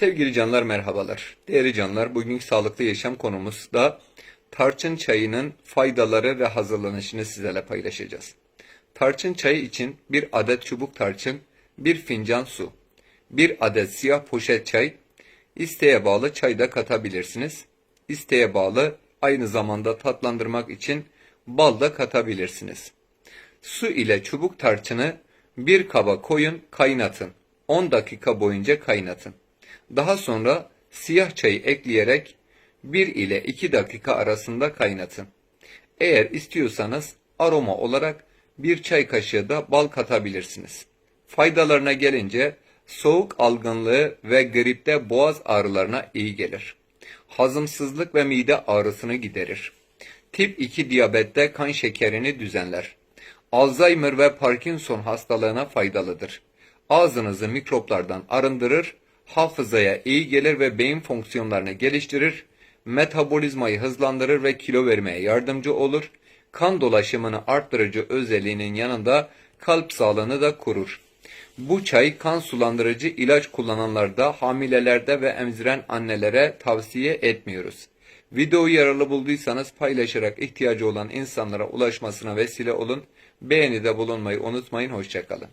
Sevgili canlar merhabalar. Değerli canlar bugünkü sağlıklı yaşam konumuz da tarçın çayının faydaları ve hazırlanışını sizlerle paylaşacağız. Tarçın çayı için bir adet çubuk tarçın, bir fincan su, bir adet siyah poşet çay, isteğe bağlı çay da katabilirsiniz. İsteğe bağlı aynı zamanda tatlandırmak için bal da katabilirsiniz. Su ile çubuk tarçını bir kaba koyun, kaynatın. 10 dakika boyunca kaynatın. Daha sonra siyah çayı ekleyerek 1 ile 2 dakika arasında kaynatın. Eğer istiyorsanız aroma olarak bir çay kaşığı da bal katabilirsiniz. Faydalarına gelince soğuk algınlığı ve gripte boğaz ağrılarına iyi gelir. Hazımsızlık ve mide ağrısını giderir. Tip 2 diyabette kan şekerini düzenler. Alzheimer ve Parkinson hastalığına faydalıdır. Ağzınızı mikroplardan arındırır, hafızaya iyi gelir ve beyin fonksiyonlarını geliştirir, metabolizmayı hızlandırır ve kilo vermeye yardımcı olur, kan dolaşımını arttırıcı özelliğinin yanında kalp sağlığını da korur. Bu çay kan sulandırıcı ilaç kullananlarda, hamilelerde ve emziren annelere tavsiye etmiyoruz. Videoyu yararlı bulduysanız paylaşarak ihtiyacı olan insanlara ulaşmasına vesile olun. Beğenide bulunmayı unutmayın. Hoşçakalın.